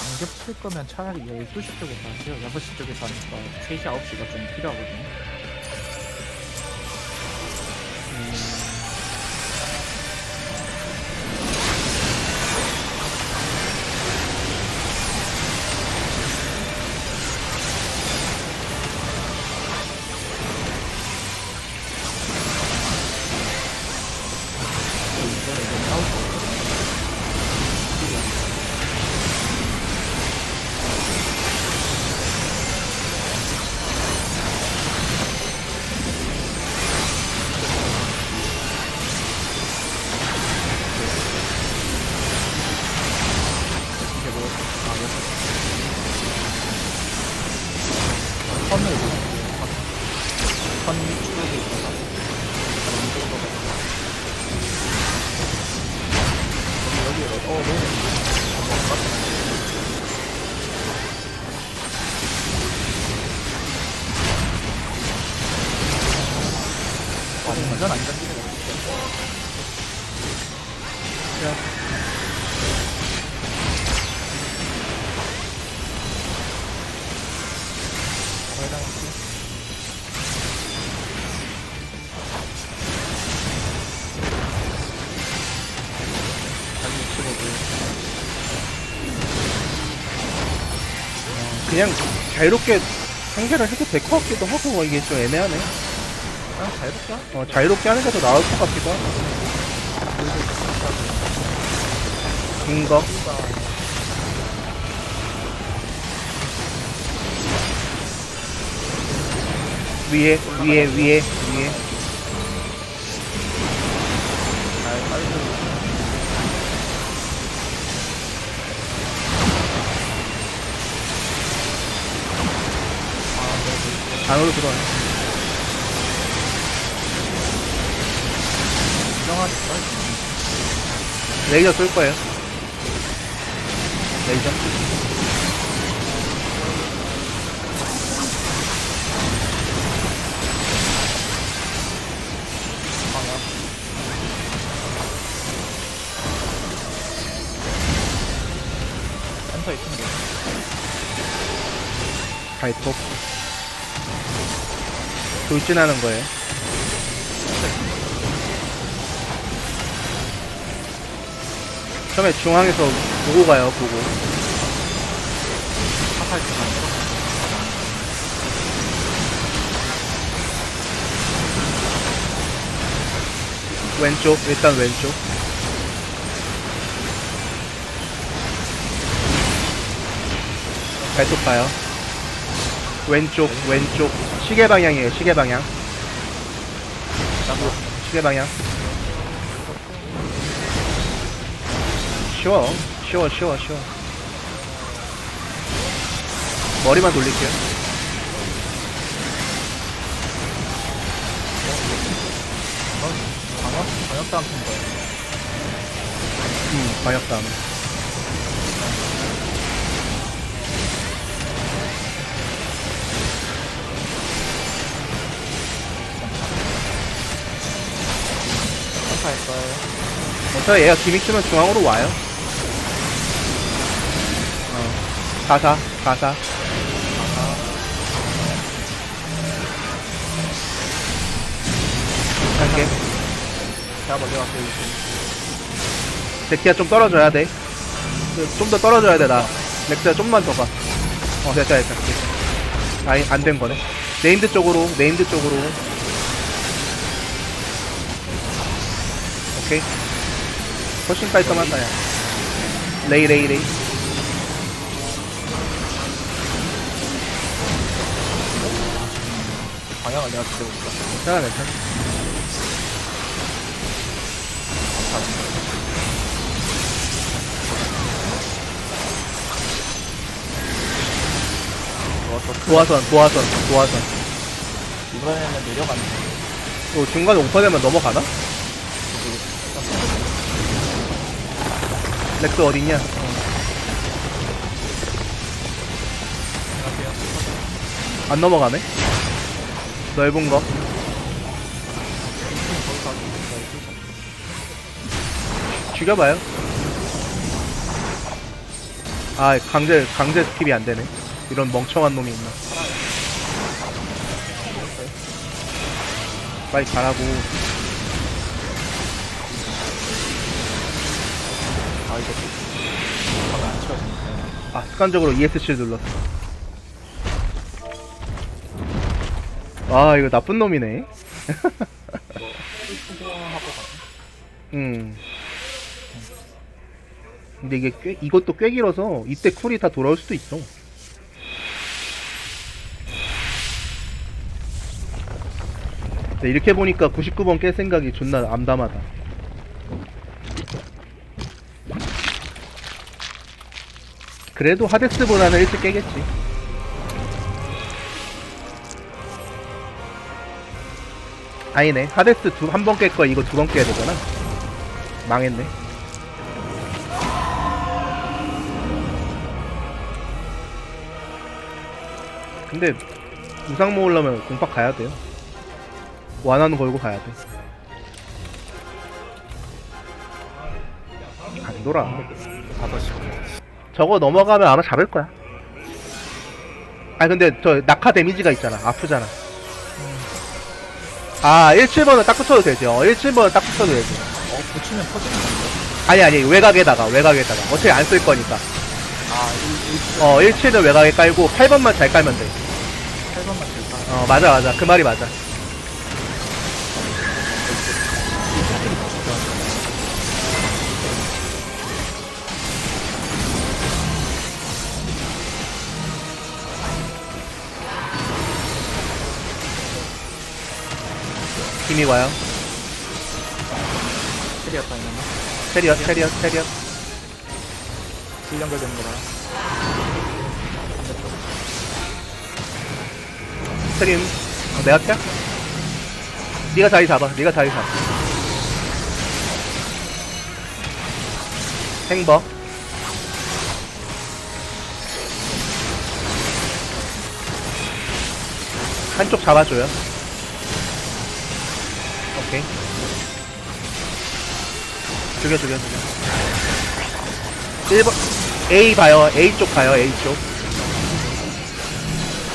안 겹칠 거면 차라리 12시 쪽에서 하세요. 6시 쪽에서 하니까 3시, 9시가 좀 필요하거든요. 아니, 완전 안 잡히는 거 빨간 그냥 자유롭게 상대를 해도 될 것 같기도 하고 이게 좀 애매하네. 자유롭게 하- 어, 자유롭게 하는 게 더 나을 것 같기도 하고. 긴 거. 위에, 위에, 위에, 위에. 안으로 들어와. 인정하지 말 레이저 쏠 거예요. 레이저. 센터 있으면 돼 발톱. 돌진하는 거예요. 처음에 중앙에서 보고 가요, 보고. 왼쪽, 일단 왼쪽. 발톱 봐요. 왼쪽, 왼쪽. 시계 방향이에요, 시계 방향. 시계 방향. 쉬워, 쉬워, 쉬워, 쉬워. 머리만 돌릴게요. 방역 방역 다음 음, 방역 다음. 어차피 얘가 기믹 쓰면 중앙으로 와요. 어. 가사, 가사. 할게. 제가 먼저 갈게요. 제키야 좀 떨어져야 돼. 좀 더 떨어져야 돼, 나. 렉스야 좀만 더 가. 어, 됐다, 됐다. 됐다. 아니, 안 된 거네. 네임드 쪽으로, 네임드 쪽으로. 오케이. 훨씬 깔끔하다, 야. 레이, 레이, 레이. 방향을 내가 그대로 볼까 괜찮아, 괜찮아. 도화선, 도화선, 도화선. 이번에는 내려가는 또 중간에 오퍼되면 넘어가나? 렉스 어딨냐? 안 넘어가네? 넓은 거. 죽여봐요. 아 강제 강제 스킵이 안 되네. 이런 멍청한 놈이 있나? 빨리 가라고. 습관적으로 ESC 눌렀어. 아 이거 나쁜 놈이네. 음. 근데 이게 꽤, 이것도 꽤 길어서 이때 쿨이 다 돌아올 수도 있어. 네, 이렇게 보니까 99번 깰 생각이 존나 암담하다. 그래도 하데스보다는 일찍 깨겠지. 아니네. 하데스 두, 한 번 깰 거야. 이거 두 번 깨야 되잖아. 망했네. 근데 우상 모으려면 공팍 가야 돼요. 완화는 걸고 가야 돼. 안 돌아. 5시 저거 넘어가면 아마 잡을 거야. 아 근데 저 낙하 데미지가 있잖아. 아프잖아. 아 17번은 딱 붙여도 되죠. 17번은 딱 붙여도 되죠. 어 붙이면 터지는 건데 아니 아니 외곽에다가 외곽에다가 어차피 안 쓸 거니까. 아 1, 1, 어 17은 외곽에 깔고 8번만 잘 깔면 돼. 8번만 될까 어 맞아 맞아 그 말이 맞아. 힘이 와요. 캐리어다 이러면 체리엇 체리엇 체리엇. 불 연결되는 거라 스트림 어, 내가 켜? 네가 자리 잡아 네가 자리 잡아 행버 한쪽 잡아줘요 오케이. 죽여 죽여 죽여. 1번 A 봐요. A 쪽 봐요. A 쪽.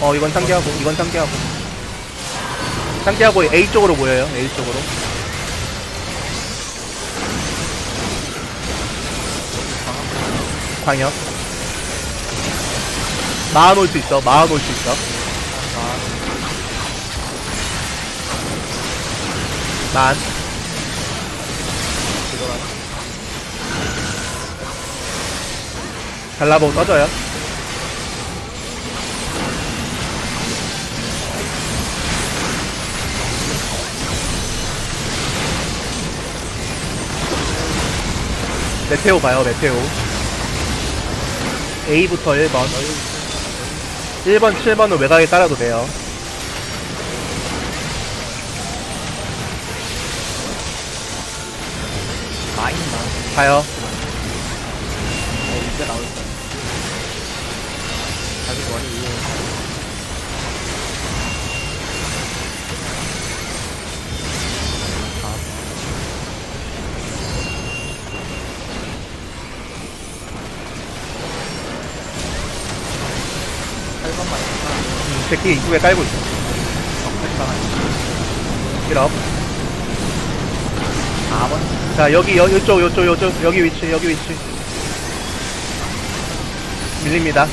어 이건 상기하고 이건 상기하고. 상기하고 A 쪽으로 모여요. A 쪽으로. 광역. 마흔 올 수 있어. 마흔 올 수 있어 만. 그거라 잘라보고 떠져요. 메테오 봐요 메테오. A부터 1번. 1번 7번은 외곽에 따라도 돼요 마인나 가요. 어 이제 나올 거야 자기 머리 위에 팔번만 있다 제키 입구에 깔고 있어 4번. 자 여기 여, 요쪽 요쪽 요쪽 여기 위치 여기 위치. 밀립니다.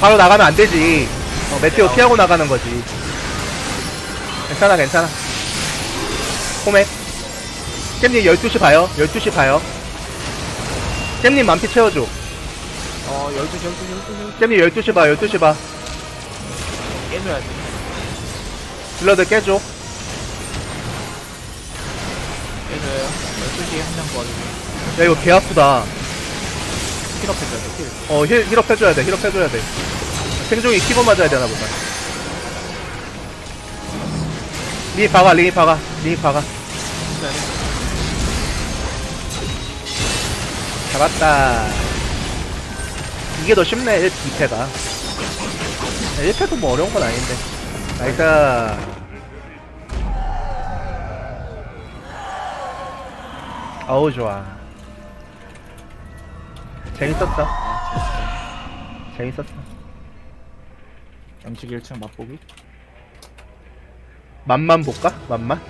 바로 나가면 안 되지. 어, 메테오 피하고 나가는 거지. 괜찮아 괜찮아. 호맥 잼님 12시 봐요. 12시 봐요. 잼님 만피 채워줘. 어 12시 12시 12시 잼님 12시 봐 12시 봐. 깨줘야 돼 블러드 깨줘 깨줘요. 12시에 한명 도와주고. 야 이거 개 아프다. 힐업 해줘야 돼 힐. 어 힐, 힐업 해줘야 돼 힐업 해줘야 돼. 생종이 키고 맞아야 되나 보다. 리 박아 리 박아 리 박아. 잡았다. 이게 더 쉽네 1, 2패가. 1패도 뭐 어려운 건 아닌데. 나이스 어우 좋아 재밌었어. 아, 재밌었어. 재밌다. 영식 1층 맛보기? 맛만 볼까? 맛만?